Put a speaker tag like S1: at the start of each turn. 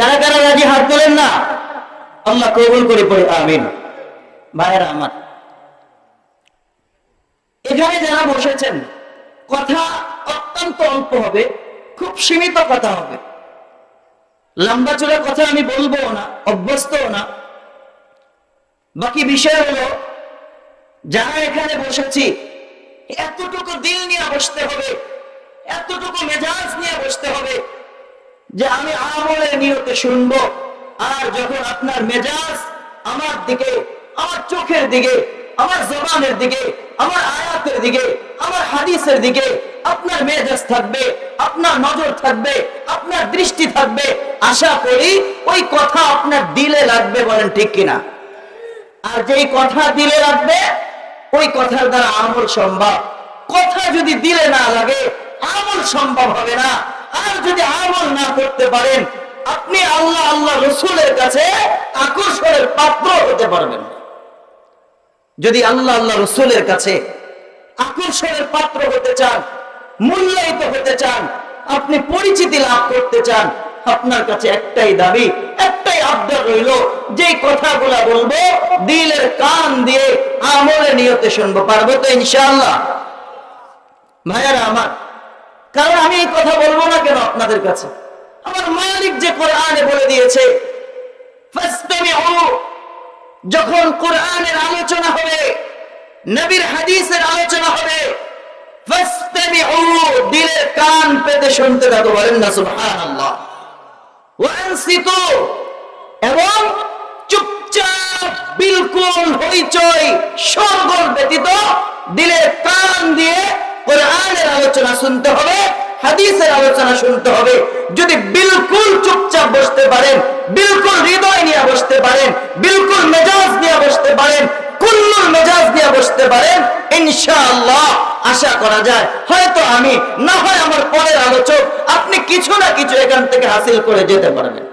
S1: কারা কারা রাজি হাত তোলেন না? আল্লাহ কবুল করে পড়ে, আমিন। ভাইয়েরা আমার, এখানে যারা বসেছেন, কথা অত্যন্ত অল্প হবে, খুব সীমিত কথা হবে। লম্বা চোরা কথা আমি বলব না অভ্যস্ত না। বাকি বিষয় হলো, যারা এখানে বসেছি, এতটুকু দিল নিয়ে বসতে হবে, এতটুকু মেজাজ নিয়ে বসতে হবে যে আমি আমলের নিয়তে শুনব, আর যখন আপনার মেজাজ আমার দিকে, আমার চোখের দিকে, আমার জবানের দিকে, আমার আয়াতের দিকে, আমার হাদিসের দিকে আপনার মেজাজ থাকবে, আপনার নজর থাকবে, আপনার দৃষ্টি থাকবে, আশা করি ওই কথা আপনার দিলে লাগবে বলেন ঠিক কিনা? আর যেই কথা দিলে লাগবে, ওই কথার দ্বারা আমল সম্ভব। কথা যদি দিলে না লাগে, আমল সম্ভব হবে না। আর যদি আমল না করতে পারেন, আপনি আল্লাহ আল্লাহ রসুলের কাছে আকর্ষণের পাত্র হতে পারবেন যদি আল্লাহ আল্লাহ রসুলের কাছে আকর্ষণের পাত্র হতে চান, মূল্যায়িত হতে চান, আপনি পরিচিতি লাভ করতে চান, আপনার কাছে একটাই দাবি, একটাই আবদার রইল যে কথাগুলা বলব, দিলের কান দিয়ে আমলে নিয়তে শুনব, পারব তো ইনশাআল্লাহ? ভাইয়ারা আমার কারণ আমি এই কথা বলব না কেন আপনাদের কাছে? আমার মালিক যে কোরআনে বলে দিয়েছে যখন কোরআনের আলোচনা হবে, নবীর হাদিসের আলোচনা হবে দিলের কান পেতে শুনতে আলোচনা শুনতে হবে, হাদিসের আলোচনা শুনতে হবে যদি বিলকুল চুপচাপ বসতে পারেন, বিলকুল হৃদয় নিয়ে বসতে পারেন, বিলকুল মেজাজ নিয়ে বসতে পারেন কুল্লুর মেজাজ নিয়ে বসতে পারেন, ইনশাআল্লাহ আশা করা যায়, হয়তো আমি, না হয় আমার পরের আলোচক, আপনি কিছু না কিছু এখান থেকে হাসিল করে যেতে পারবেন?